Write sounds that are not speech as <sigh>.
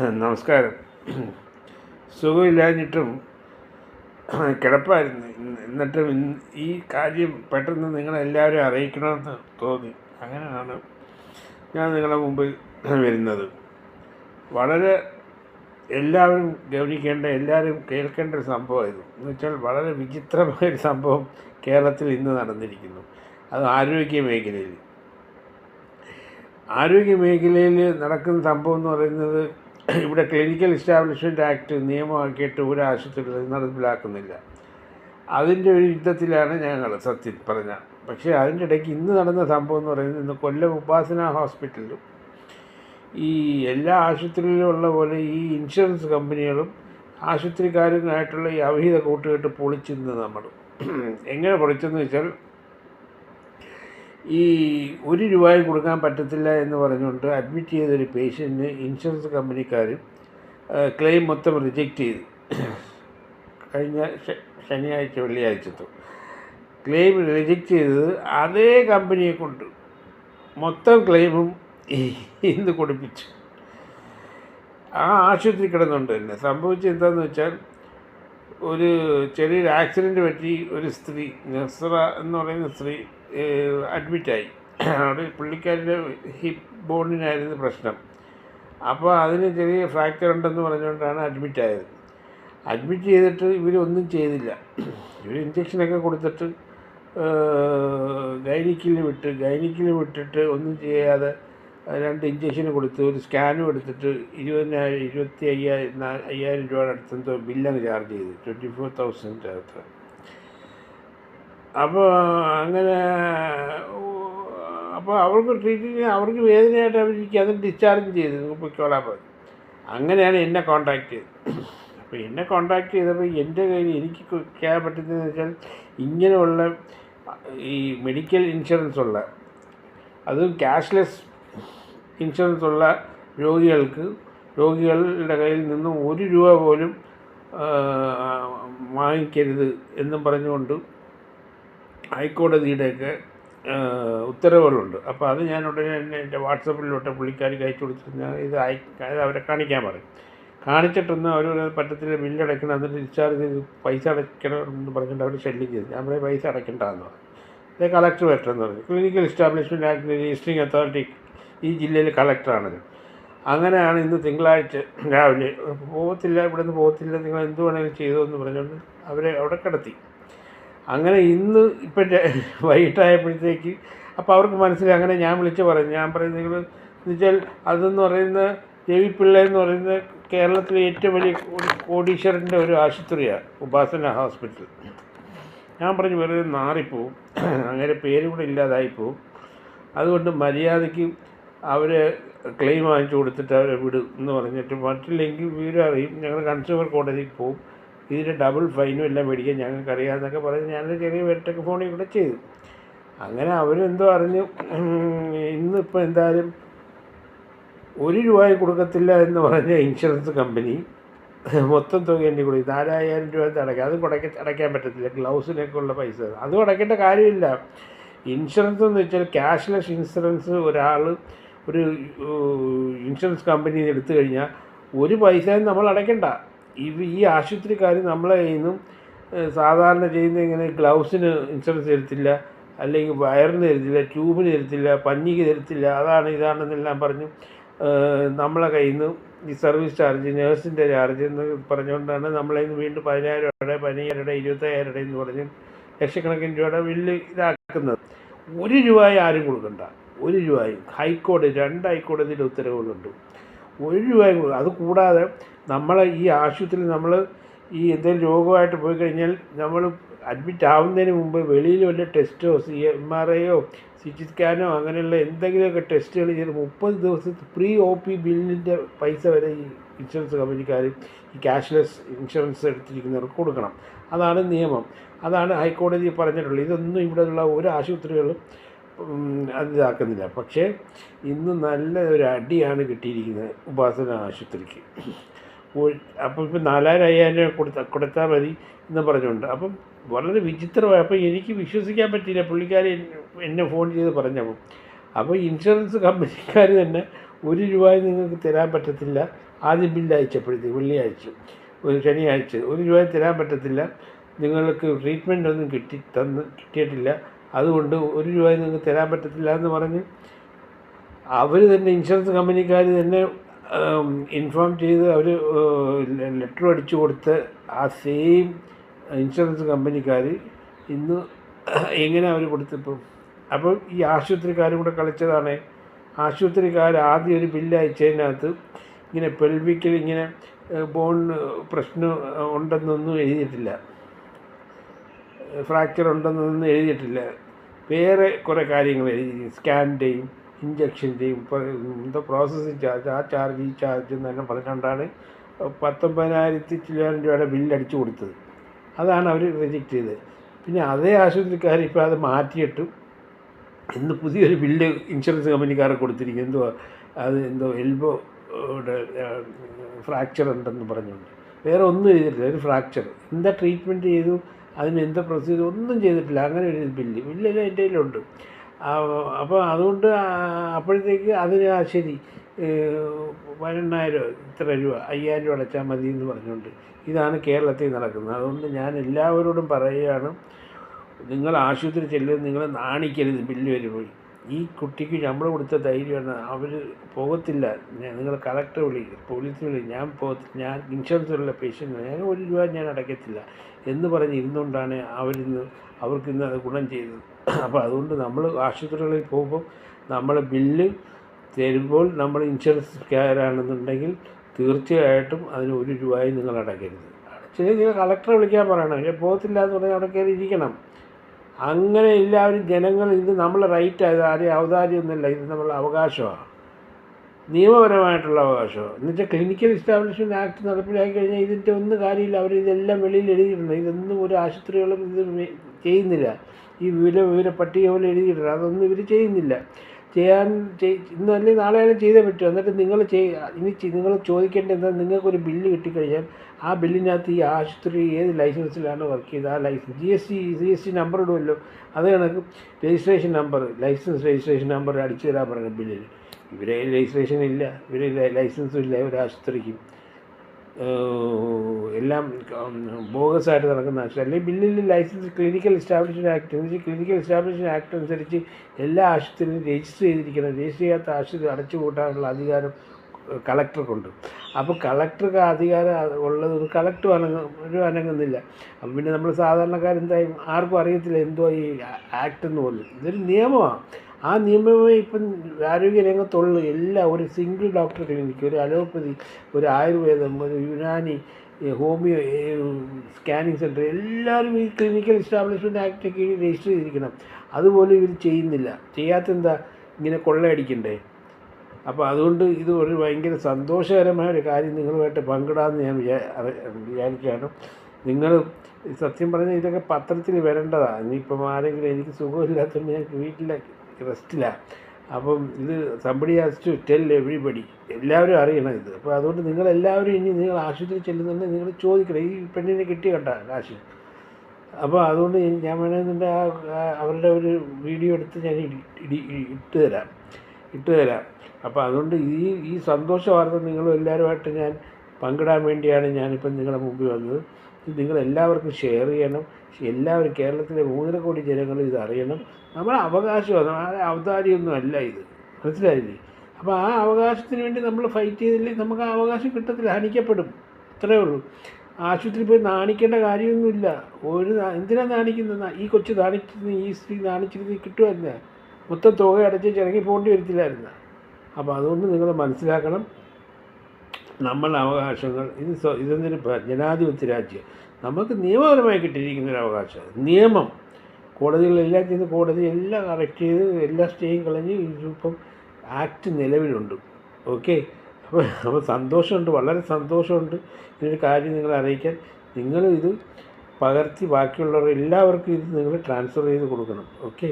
നമസ്കാരം. സുഖമില്ലാഞ്ഞിട്ടും കിടപ്പായിരുന്നു. എന്നിട്ടും ഈ കാര്യം പെട്ടെന്ന് നിങ്ങളെല്ലാവരും അറിയിക്കണമെന്ന് തോന്നി. അങ്ങനെയാണ് ഞാൻ നിങ്ങളുടെ മുമ്പിൽ വരുന്നത്. വളരെ എല്ലാവരും ഗൗനിക്കേണ്ട എല്ലാവരും കേൾക്കേണ്ട ഒരു സംഭവമായിരുന്നു. എന്ന് വെച്ചാൽ വളരെ വിചിത്രമായൊരു സംഭവം കേരളത്തിൽ ഇന്ന് നടന്നിരിക്കുന്നു. അത് ആരോഗ്യ മേഖലയിൽ. ആരോഗ്യ മേഖലയിൽ നടക്കുന്ന സംഭവം എന്ന് പറയുന്നത് <clears throat> ഇവിടെ ക്ലിനിക്കൽ എസ്റ്റാബ്ലിഷ്മെന്റ് ആക്ട് നിയമമാക്കിയിട്ട് ഒരു ആശുപത്രി നടപ്പിലാക്കുന്നില്ല. അതിന്റെ ഒരു യുദ്ധത്തിലാണ് ഞങ്ങൾ സത്യം പറഞ്ഞ. പക്ഷേ അതിന്റെ ഇടയ്ക്ക് ഇന്ന് നടന്ന സംഭവം എന്ന് പറയുന്നത് ഇന്ന് കൊല്ലം ഉപാസന ഹോസ്പിറ്റലിലും ഈ എല്ലാ ആശുപത്രിയിലും ഉള്ള പോലെ ഈ ഇൻഷുറൻസ് കമ്പനികളും ആശുപത്രിക്കാരുമായിട്ടുള്ള ഈ അവിഹിത കൂട്ടുകെട്ട് പൊളിച്ചിരുന്നത് നമ്മൾ. <clears throat> എങ്ങനെ പൊളിച്ചെന്ന് വെച്ചാൽ ഈ ഒരു രൂപയും കൊടുക്കാൻ പറ്റത്തില്ല എന്ന് പറഞ്ഞുകൊണ്ട് അഡ്മിറ്റ് ചെയ്തൊരു പേഷ്യന്റിന് ഇൻഷുറൻസ് കമ്പനിക്കാർ ക്ലെയിം മൊത്തം റിജക്റ്റ് ചെയ്തു. കഴിഞ്ഞ ശനിയാഴ്ച വെള്ളിയാഴ്ചത്തു. ക്ലെയിം റിജക്റ്റ് ചെയ്തത് അതേ കമ്പനിയെ കൊണ്ട് മൊത്തം ക്ലെയിമും ഇന്ന് കൊടുപ്പിച്ചു. ആ ആശുപത്രി കിടന്നുണ്ട് തന്നെ സംഭവിച്ചത് എന്താണെന്ന് വെച്ചാൽ ഒരു ചെറിയൊരു ആക്സിഡന്റ് പറ്റി ഒരു സ്ത്രീ നസ്ര എന്ന് പറയുന്ന സ്ത്രീ അഡ്മിറ്റായി. അവിടെ പുള്ളിക്കാരുടെ ഹിപ്പ് ബോണിനായിരുന്നു പ്രശ്നം. അപ്പോൾ അതിന് ചെറിയ ഫ്രാക്ചർ ഉണ്ടെന്ന് പറഞ്ഞുകൊണ്ടാണ് അഡ്മിറ്റ് ആയത് അഡ്മിറ്റ് ചെയ്തിട്ട് ഇവരൊന്നും ചെയ്തില്ല. ഇവർ ഇഞ്ചക്ഷനൊക്കെ കൊടുത്തിട്ട് ഗൈനിക്കിൽ വിട്ട് ഗൈനിക്കിൽ വിട്ടിട്ട് ഒന്നും ചെയ്യാതെ രണ്ട് ഇഞ്ചക്ഷൻ കൊടുത്ത് ഒരു സ്കാനും എടുത്തിട്ട് ഇരുപതിനായിരം ഇരുപത്തി അയ്യായിരം അയ്യായിരം രൂപയുടെ അടുത്തെന്തോ ബില്ലങ്ങ് ചാർജ് ചെയ്ത്. ട്വന്റി ഫോർ തൗസൻഡ് അകത്ത്. അപ്പോൾ അങ്ങനെ അപ്പോൾ അവർക്ക് ട്രീറ്റ്മെന്റ് അവർക്ക് വേദനയായിട്ട് അവർക്ക് അത് ഡിസ്ചാർജ് ചെയ്ത് പൊയ്ക്കോളാൻ പറഞ്ഞു. അങ്ങനെയാണ് എന്നെ കോണ്ടാക്ട് ചെയ്തത്. അപ്പോൾ എന്നെ കോണ്ടാക്ട് ചെയ്തപ്പോൾ എന്റെ കയ്യിൽ എനിക്ക് ചെയ്യാൻ പറ്റുന്നതെന്ന് വെച്ചാൽ ഇങ്ങനെയുള്ള ഈ മെഡിക്കൽ ഇൻഷുറൻസ് ഉള്ള അതും ക്യാഷ്ലെസ് ഇൻഷുറൻസ് ഉള്ള രോഗികൾക്ക് രോഗികളുടെ കയ്യിൽ നിന്നും ഒരു രൂപ പോലും വാങ്ങിക്കരുത് എന്നും പറഞ്ഞുകൊണ്ട് ഹൈക്കോടതിയുടെയൊക്കെ ഉത്തരവുകളുണ്ട്. അപ്പോൾ അത് ഞാൻ ഉടനെ തന്നെ എന്റെ വാട്സപ്പിലോട്ട് പുള്ളിക്കാരിക്ക് അയച്ചു കൊടുത്തിട്ട് ഞാൻ ഇത് അയ അവരെ കാണിക്കാൻ പറയും കാണിച്ചിട്ടൊന്നും അവർ പറ്റത്തില്ല ബില്ല് അടയ്ക്കണം എന്നിട്ട് ഡിസ്ചാർജ് ചെയ്ത് പൈസ അടയ്ക്കണം എന്ന് പറഞ്ഞിട്ട് അവർ ശല്യം ചെയ്തു. ഞാൻ പറയും പൈസ അടയ്ക്കണ്ടെന്ന് പറഞ്ഞു. ഇത് കളക്ടർ വരട്ടെന്ന് പറഞ്ഞു. Clinical establishment act registering authority ഈ ജില്ലയിൽ കളക്ടറാണത്. അങ്ങനെയാണ് ഇന്ന് തിങ്കളാഴ്ച രാവിലെ പോകത്തില്ല ഇവിടെ നിന്ന് പോകത്തില്ല നിങ്ങൾ എന്ത് വേണമെങ്കിലും ചെയ്തോ എന്ന് പറഞ്ഞുകൊണ്ട് അവരെ അവിടെ കിടത്തി. അങ്ങനെ ഇന്ന് ഇപ്പം <laughs> വൈകിട്ടായപ്പോഴത്തേക്ക് അപ്പോൾ അവർക്ക് മനസ്സിലായി. അങ്ങനെ ഞാൻ വിളിച്ച് പറഞ്ഞു ഞാൻ പറയുന്നത് നിങ്ങൾ എന്നുവെച്ചാൽ അതെന്ന് പറയുന്ന രവി പിള്ള എന്ന് പറയുന്ന കേരളത്തിലെ ഏറ്റവും വലിയ കോടീശ്വരന്റെ ഒരു ആശുപത്രിയാണ് ഉപാസന ഹോസ്പിറ്റൽ. ഞാൻ പറഞ്ഞു വെറുതെ നാറിപ്പോവും. <clears throat> അങ്ങനെ പേര് കൂടെ ഇല്ലാതായിപ്പോവും. അതുകൊണ്ട് മര്യാദയ്ക്ക് അവരെ ക്ലെയിം വാങ്ങിച്ചു കൊടുത്തിട്ട് അവരെ വിടും എന്ന് പറഞ്ഞിട്ട് മറ്റില്ലെങ്കിൽ വിവരം അറിയും. ഞങ്ങൾ കൺസ്യൂമർ കോടതിയിൽ പോവും. ഇതിന്റെ ഡബിൾ ഫൈനും എല്ലാം മേടിക്കാൻ ഞങ്ങൾക്കറിയാമെന്നൊക്കെ പറഞ്ഞ് ഞാനൊരു ചെറിയ വരട്ടൊക്കെ ഫോണിൽ കൂടെ ചെയ്തു. അങ്ങനെ അവരെന്തോ അറിഞ്ഞു. ഇന്നിപ്പോൾ എന്തായാലും ഒരു രൂപയും കൊടുക്കത്തില്ല എന്ന് പറഞ്ഞ ഇൻഷുറൻസ് കമ്പനി മൊത്തം തുക എന്റെ കൂടി നാലായിരം രൂപ അടയ്ക്കുക അത് കുടയ്ക്ക് അടയ്ക്കാൻ പറ്റത്തില്ല. ഗ്ലൗസിനൊക്കെ ഉള്ള പൈസ. അതും അടയ്ക്കേണ്ട കാര്യമില്ല. ഇൻഷുറൻസ് എന്ന് വെച്ചാൽ ക്യാഷ്ലെസ് ഇൻഷുറൻസ് ഒരാൾ ഒരു ഇൻഷുറൻസ് കമ്പനി എടുത്തു കഴിഞ്ഞാൽ ഒരു പൈസയും നമ്മൾ അടയ്ക്കണ്ട. ഈ ആശുപത്രിക്കാർ നമ്മളെ കയ്യിൽ സാധാരണ ചെയ്യുന്ന ഇങ്ങനെ ഗ്ലൗസിന് ഇൻഷുറൻസ് തരത്തില്ല അല്ലെങ്കിൽ വയറിന് തരത്തില്ല ട്യൂബിന് തരത്തില്ല പഞ്ഞിക്ക് തരത്തില്ല അതാണ് ഇതാണെന്നെല്ലാം പറഞ്ഞു. നമ്മളെ കയ്യിൽ നിന്ന് ഈ സർവീസ് ചാർജ് നേഴ്സിന്റെ ചാർജ് എന്ന് പറഞ്ഞുകൊണ്ടാണ് നമ്മളെ നിന്ന് വീണ്ടും പതിനായിരം രൂപയുടെ പതിനയ്യായിരം രൂപയുടെ ഇരുപത്തയ്യായിരം രൂപയുടെ എന്ന് പറഞ്ഞ് ലക്ഷക്കണക്കിന് രൂപയുടെ ബില്ല് ഇതാക്കുന്നത്. ഒരു രൂപയും ആരും കൊടുക്കണ്ട. ഒരു രൂപയും. ഹൈക്കോടതി രണ്ട് ഹൈക്കോടതിയുടെ ഉത്തരവുകളുണ്ട്. ഒരു രൂപയും കൊടുക്കും അത് കൂടാതെ നമ്മളെ ഈ ആശുപത്രിയിൽ നമ്മൾ ഈ എന്തെങ്കിലും രോഗമായിട്ട് പോയി കഴിഞ്ഞാൽ നമ്മൾ അഡ്മിറ്റ് ആവുന്നതിന് മുമ്പ് വെളിയിൽ വല്ല ടെസ്റ്റോ സി എം ആർ ഐയോ സി ടി സ്കാനോ അങ്ങനെയുള്ള എന്തെങ്കിലുമൊക്കെ ടെസ്റ്റുകൾ ചെയ്ത് മുപ്പത് ദിവസത്തെ പ്രീ ഒ പി ബില്ലിന്റെ പൈസ വരെ ഈ ഇൻഷുറൻസ് കമ്പനിക്കാർ ഈ ക്യാഷ്ലെസ് ഇൻഷുറൻസ് എടുത്തിരിക്കുന്നവർക്ക് കൊടുക്കണം. അതാണ് നിയമം. അതാണ് ഹൈക്കോടതി പറഞ്ഞിട്ടുള്ളത്. ഇതൊന്നും ഇവിടെയുള്ള ഒരു ആശുപത്രികളും ഇതാക്കുന്നില്ല. പക്ഷേ ഇന്ന് നല്ല ഒരു അടിയാണ് കിട്ടിയിരിക്കുന്നത് ഉപാസന ആശുപത്രിക്ക്. അപ്പോൾ ഇപ്പം നാലായിരം അയ്യായിരം രൂപ കൊടുത്താൽ കൊടുത്താൽ മതി എന്ന് പറഞ്ഞുകൊണ്ട്. അപ്പം വളരെ വിചിത്രമായി. അപ്പം എനിക്ക് വിശ്വസിക്കാൻ പറ്റിയില്ല. പുള്ളിക്കാരി എന്നെ ഫോൺ ചെയ്ത് പറഞ്ഞപ്പോൾ അപ്പോൾ ഇൻഷുറൻസ് കമ്പനിക്കാർ തന്നെ ഒരു രൂപ നിങ്ങൾക്ക് തരാൻ പറ്റത്തില്ല. ആദ്യം ബില്ല് അയച്ചപ്പോഴത്തേക്ക് വെള്ളിയാഴ്ച ഒരു ശനിയാഴ്ച ഒരു രൂപ തരാൻ പറ്റത്തില്ല. നിങ്ങൾക്ക് ട്രീറ്റ്മെന്റ് ഒന്നും കിട്ടി തന്ന് കിട്ടിയിട്ടില്ല. അതുകൊണ്ട് ഒരു രൂപ നിങ്ങൾക്ക് തരാൻ പറ്റത്തില്ല എന്ന് പറഞ്ഞ് അവർ തന്നെ ഇൻഷുറൻസ് കമ്പനിക്കാർ തന്നെ ഇൻഫോം ചെയ്ത് അവർ ലെറ്റർ അടിച്ചു കൊടുത്ത് ആ സെയിം ഇൻഷുറൻസ് കമ്പനിക്കാർ ഇന്ന് എങ്ങനെ അവർ കൊടുത്തിപ്പം? അപ്പോൾ ഈ ആശുപത്രിക്കാരും കൂടെ കളിച്ചതാണ്. ആശുപത്രിക്കാർ ആദ്യം ഒരു ബില്ല് അയച്ചതിനകത്ത് ഇങ്ങനെ പെൽവിക്കൽ ഇങ്ങനെ ബോൺ പ്രശ്നം ഉണ്ടെന്നൊന്നും എഴുതിയിട്ടില്ല. ഫ്രാക്ചർ ഉണ്ടെന്നൊന്നും എഴുതിയിട്ടില്ല. വേറെ കുറേ കാര്യങ്ങൾ എഴുതി. സ്കാനിന്റെയും ഇഞ്ചക്ഷന്റെയും എന്തോ പ്രോസസ്സിങ് ചാർജ് ആ ചാർജ് ഈ ചാർജ് എന്നെല്ലാം പറഞ്ഞുകൊണ്ടാണ് പത്തൊമ്പതിനായിരത്തി ചില്ലായിരം രൂപയുടെ ബില്ലടിച്ചു കൊടുത്തത്. അതാണ് അവർ റിജക്റ്റ് ചെയ്തത്. പിന്നെ അതേ ആശുപത്രിക്കാർ ഇപ്പോൾ അത് മാറ്റിയിട്ട് ഇന്ന് പുതിയൊരു ബില്ല് ഇൻഷുറൻസ് കമ്പനിക്കാരെ കൊടുത്തിരിക്കും എന്തോ അത് എന്തോ എൽബോ ഫ്രാക്ചർ ഉണ്ടെന്ന് പറഞ്ഞുകൊണ്ട്. വേറെ ഒന്നും ചെയ്തിട്ടില്ല ഒരു ഫ്രാക്ചർ എന്താ ട്രീറ്റ്മെന്റ് ചെയ്തു? അതിന് എന്ത് പ്രൊസീജിയർ ഒന്നും ചെയ്തിട്ടില്ല. അങ്ങനെ ഒരു ബില്ല് ബില്ലെല്ലാം എന്റെ കയ്യിലുണ്ട്. അപ്പോൾ അതുകൊണ്ട് അപ്പോഴത്തേക്ക് അതിന് ശരി പതിനെണ്ണായിരം ഇത്ര രൂപ അയ്യായിരം രൂപ അടച്ചാൽ മതി എന്ന് പറഞ്ഞുകൊണ്ട് ഇതാണ് കേരളത്തിൽ നടക്കുന്നത്. അതുകൊണ്ട് ഞാൻ എല്ലാവരോടും പറയുകയാണ് നിങ്ങൾ ആശുപത്രി ചെല്ലുന്നത് നിങ്ങൾ നാണിക്കരുത് ബില്ല് വരുമ്പോൾ ഈ കുട്ടിക്ക് ശമ്പളം കൊടുത്ത ധൈര്യമാണ് അവർ പോകത്തില്ല. നിങ്ങൾ കളക്ടറെ വിളി പോലീസ് വിളി. ഞാൻ പോകത്തില്ല ഞാൻ ഇൻഷുറൻസ് ഉള്ള പേഷ്യന്റ് ഞാൻ ഒരു രൂപ ഞാൻ അടയ്ക്കത്തില്ല. എന്ന് പറഞ്ഞ് ഇരുന്നുകൊണ്ടാണ് അവരിന്ന് അവർക്കിന്ന് അത് ഗുണം ചെയ്തത്. അപ്പോൾ അതുകൊണ്ട് നമ്മൾ ആശുപത്രികളിൽ പോകുമ്പോൾ നമ്മൾ ബില്ല് തരുമ്പോൾ നമ്മൾ ഇൻഷുറൻസ് കയറാണെന്നുണ്ടെങ്കിൽ തീർച്ചയായിട്ടും അതിന് ഒരു രൂപയും നിങ്ങൾ അടയ്ക്കരുത്. ശരി നിങ്ങൾ കളക്ടറെ വിളിക്കാൻ പറയണം. പക്ഷേ പോകത്തില്ല എന്ന് പറഞ്ഞാൽ അവിടെ കയറി ഇരിക്കണം അങ്ങനെ എല്ലാവരും ജനങ്ങൾ ഇത് നമ്മൾ റൈറ്റ് ആയത് ആരെയും ഔദാര്യമൊന്നുമില്ല. ഇത് നമ്മൾ അവകാശമാണ്. നിയമപരമായിട്ടുള്ള അവകാശമാണ്. എന്നുവെച്ചാൽ ക്ലിനിക്കൽ എസ്റ്റാബ്ലിഷ്മെന്റ് ആക്ട് നടപ്പിലാക്കി കഴിഞ്ഞാൽ ഇതിന്റെ ഒന്നും കാര്യമില്ല. അവർ ഇതെല്ലാം വെളിയിൽ എഴുതിയിട്ടുണ്ട് ഇതൊന്നും ഒരു ആശുപത്രികളും ഇത് ചെയ്യുന്നില്ല. ഈ വിവര വിവര പട്ടിക പോലെ എഴുതിയിട്ടുണ്ട് അതൊന്നും ഇവർ ചെയ്യുന്നില്ല. ചെയ്യാൻ ഇന്ന് അല്ലെങ്കിൽ നാളെ ആയാലും ചെയ്തേ പറ്റൂ. എന്നിട്ട് നിങ്ങൾ ചെയ് ഇനി നിങ്ങൾ ചോദിക്കേണ്ടത് എന്താ നിങ്ങൾക്കൊരു ബില്ല് കിട്ടിക്കഴിഞ്ഞാൽ ആ ബില്ലിനകത്ത് ഈ ആശുപത്രി ഏത് ലൈസൻസിലാണ് വർക്ക് ചെയ്തത്? ആ license G S T G S T number ഇടുമല്ലോ. അത് കണക്ക് registration number license registration number അടിച്ചു തരാൻ പറയുന്നത് ബില്ലിൽ. ഇവരെ രജിസ്ട്രേഷൻ ഇല്ല ഇവരെ ലൈസൻസും ഇല്ല ഒരു ആശുപത്രിക്കും. എല്ലാം ബോഗസായിട്ട് നടക്കുന്ന അല്ലെങ്കിൽ ബില്ലിൽ ലൈസൻസ് ക്ലിനിക്കൽ എസ്റ്റാബ്ലിഷ്മെന്റ് ആക്ട് എന്ന് വെച്ചാൽ ക്ലിനിക്കൽ എസ്റ്റാബ്ലിഷ്മെന്റ് ആക്ട് അനുസരിച്ച് എല്ലാ ആശുപത്രിയിലും രജിസ്റ്റർ ചെയ്തിരിക്കണം. രജിസ്റ്റർ ചെയ്യാത്ത ആശുപത്രി അടച്ചു കൂട്ടാനുള്ള അധികാരം കളക്ടർക്കുണ്ട്. അപ്പോൾ കളക്ടർക്ക് അധികാരം ഉള്ളത് കളക്ടർ അനങ്ങ അനങ്ങുന്നില്ല. അപ്പം പിന്നെ നമ്മൾ സാധാരണക്കാരെന്തായും? ആർക്കും അറിയത്തില്ല എന്തോ ഈ ആക്ട് എന്ന് പോലും. ഇതൊരു നിയമമാണ്. ആ നിയമമേ ഇപ്പം ആരോഗ്യ രംഗത്തുള്ള എല്ലാ ഒരു സിംഗിൾ ഡോക്ടർ ക്ലിനിക്ക് ഒരു അലോപ്പതി ഒരു ആയുർവേദം ഒരു യുനാനി ഹോമിയോ സ്കാനിങ് സെന്റർ എല്ലാവരും ഈ ക്ലിനിക്കൽ എസ്റ്റാബ്ലിഷ്മെന്റ് ആക്ട് കീഴിൽ രജിസ്റ്റർ ചെയ്തിരിക്കണം. അതുപോലെ ഇവർ ചെയ്യുന്നില്ല. ചെയ്യാത്തെന്താ? ഇങ്ങനെ കൊള്ളയടിക്കണ്ടേ? അപ്പോൾ അതുകൊണ്ട് ഇത് ഒരു ഭയങ്കര സന്തോഷകരമായ ഒരു കാര്യം നിങ്ങളുമായിട്ട് പങ്കിടാമെന്ന് ഞാൻ വിചാ വിചാരിക്കുകയാണ്. നിങ്ങൾ സത്യം പറഞ്ഞാൽ ഇതൊക്കെ പത്രത്തിൽ വരേണ്ടതാണ് ഇനിയിപ്പം ആരെങ്കിലും എനിക്ക് സുഖമില്ലാത്തതുകൊണ്ട് ഞാൻ വീട്ടിലെ റെസ്റ്റിലാണ് അപ്പം ഇത് somebody has to tell everybody എല്ലാവരും അറിയണം ഇത്. അപ്പോൾ അതുകൊണ്ട് നിങ്ങളെല്ലാവരും ഇനി നിങ്ങൾ ആശുപത്രി ചെല്ലുന്നുണ്ടെങ്കിൽ നിങ്ങൾ ചോദിക്കണം. ഈ പെണ്ണിനെ കിട്ടി കണ്ട കാശ്. അപ്പോൾ അതുകൊണ്ട് ഞാൻ വേണമെന്നുണ്ട് ആ അവരുടെ ഒരു വീഡിയോ എടുത്ത് ഞാൻ ഇട്ട് തരാം. ഇട്ട് തരാം. അപ്പോൾ അതുകൊണ്ട് ഈ ഈ സന്തോഷ വാർത്ത നിങ്ങളും എല്ലാവരുമായിട്ട് ഞാൻ പങ്കിടാൻ വേണ്ടിയാണ് ഞാനിപ്പം നിങ്ങളുടെ മുമ്പിൽ വന്നത്. എല്ലാവർക്കും ഷെയർ ചെയ്യണം. എല്ലാവരും കേരളത്തിലെ മൂന്നര കോടി ജനങ്ങളും ഇത് അറിയണം. നമ്മൾ അവകാശമാണ് അവതാരിയൊന്നും അല്ല ഇത്. മനസ്സിലായില്ലേ? അപ്പോൾ ആ അവകാശത്തിന് വേണ്ടി നമ്മൾ ഫൈറ്റ് ചെയ്തില്ലെങ്കിൽ നമുക്ക് ആ അവകാശം കിട്ടത്തില്ല. ഹനിക്കപ്പെടും. അത്രയേ ഉള്ളൂ. ആശുപത്രി പോയി നാണിക്കേണ്ട കാര്യമൊന്നുമില്ല. ഒരു എന്തിനാ നാണിക്കുന്നത് ഈ കൊച്ചു നാണിച്ചിരുന്ന് ഈ സ്ത്രീ നാണിച്ചിരുന്ന് കിട്ടുമല്ല മൊത്തം തുക അടച്ച് ചിറങ്ങി പോകേണ്ടി വരത്തില്ലായിരുന്നു? അപ്പോൾ അതുകൊണ്ട് നിങ്ങൾ മനസ്സിലാക്കണം. നമ്മളുടെ അവകാശങ്ങൾ ഇത് ഇതെന്തൊരു ജനാധിപത്യ രാജ്യം? നമുക്ക് നിയമപരമായി കിട്ടിയിരിക്കുന്ന ഒരു അവകാശം നിയമം. കോടതികളെല്ലാം ചെയ്ത് കോടതി എല്ലാം കറക്റ്റ് ചെയ്ത് എല്ലാ സ്റ്റേയും കളഞ്ഞ് ഇതിപ്പം ആക്ട് നിലവിലുണ്ട്. ഓക്കെ അപ്പോൾ അപ്പോൾ സന്തോഷമുണ്ട് വളരെ സന്തോഷമുണ്ട് ഇതിനൊരു കാര്യം നിങ്ങളെ അറിയിക്കാൻ. നിങ്ങളും ഇത് പകർത്തി ബാക്കിയുള്ളവർ എല്ലാവർക്കും ഇത് നിങ്ങൾ ട്രാൻസ്ഫർ ചെയ്ത് കൊടുക്കണം. ഓക്കെ